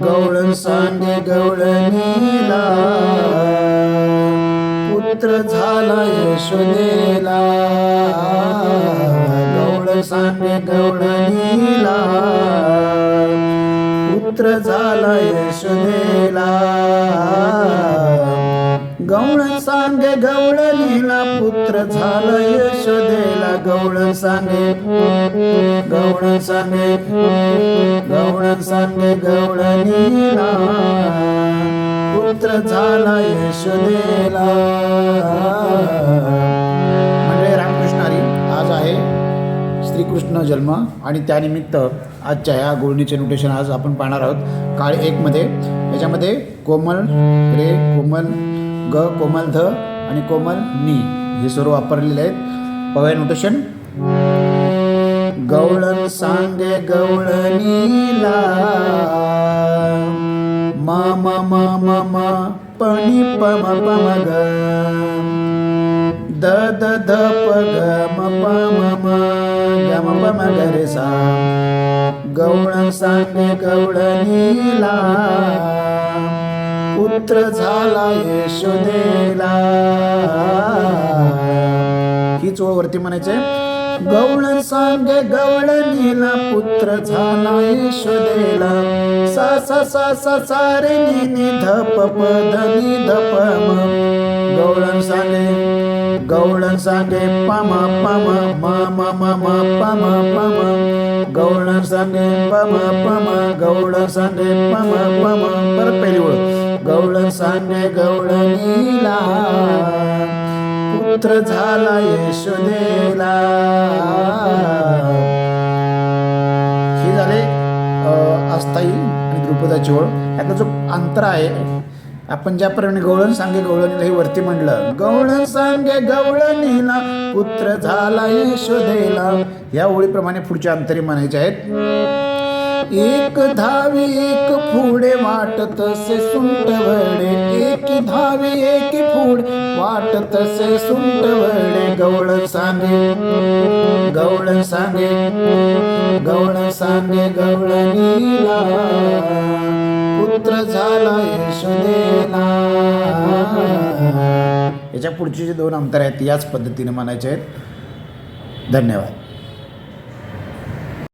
गवळण सांडे गवळणीला पुत्र झाला यशोदेला. गवळ सांडे गवळणीला पुत्र झाला यशोदेला. गवळण सांगे गवळणीला पुत्र झालं यशोदेला. गवळण सांगे गवळण सांगे गवळण सांगे गवळणीला पुत्र झाला यशोदेला. म्हणजे रामकृष्ण हरी आज आहे श्रीकृष्ण जन्म आणि त्यानिमित्त आजच्या ह्या गुळणीचे नोटेशन आज आपण पाहणार आहोत. काळ एकमध्ये याच्यामध्ये कोमल रे कोमल ग कोमल ध आणि कोमल नी हे सर्व वापरलेले आहेत. पवय नोटेशन गवळण सांगे गवळणीला. म म म म म पणी पम ग. द द ध प ग म प म म ग म प म ग रे सा. गवळण सांगे गवळणीला. पुत्र झाला यशोदेला. हीच ओळ म्हणायचे म्हणायचंय गवळण सांगे गवळणीला पुत्र झाला यशोदेला. सा सा सा सा सारे नि धप पद ध प नी म. गवळण सांगे गवळण सांगे पमा पमा मामा म म म म सांगे पमा पमा प सांगे पमा पमा परत पहिली ओळख गवळण सांगे गवळणीला पुत्र झाला यशोदेला हे झाले अ, आणि द्रुपदाची ओळ. यातला जो अंतर आहे आपण ज्याप्रमाणे गवळण सांगे गवळणीला हे वरती म्हणलं गवळण सांगे गवळणीला पुत्र झाला यशोदेला या ओळीप्रमाणे पुढच्या अंतरी म्हणायचे आहेत. एक धावी एक फुडे वाटत से सुंट वडे एक धावी एक पुढे वाटत से सुंट वडे गवळ सांगे गवळ सांगे गवळ सांगे गवळणीला पुत्र झाला यशोदेला. याच्या पुढचे जे दोन अंतर आहेत याच पद्धतीने म्हणायचे आहेत. धन्यवाद.